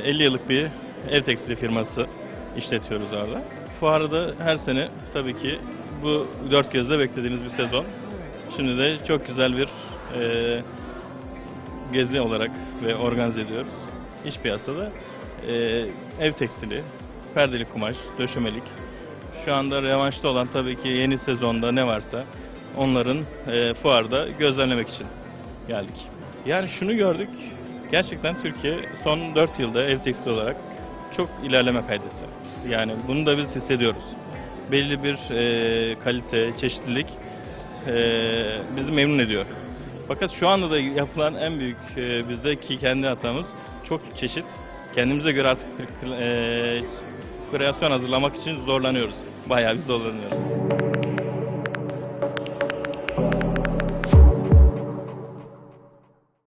50 yıllık bir ev tekstili firması işletiyoruz orada. Fuarı da her sene tabii ki bu dört gözle beklediğimiz bir sezon. Şimdi de çok güzel bir e, gezi olarak ve organize ediyoruz. İş piyasada e, ev tekstili, perdeli kumaş, döşemelik. Şu anda revanşta olan tabii ki yeni sezonda ne varsa onların e, fuarda gözlemlemek için geldik. Yani şunu gördük, gerçekten Türkiye son 4 yılda ev tekstil olarak çok ilerleme kaydetti. Yani bunu da biz hissediyoruz. Belli bir e, kalite, çeşitlilik e, bizi memnun ediyor. Fakat şu anda da yapılan en büyük e, bizdeki kendi hatamız çok çeşit. Kendimize göre artık e, kreasyon hazırlamak için zorlanıyoruz. Bayağı bir zorlanıyoruz.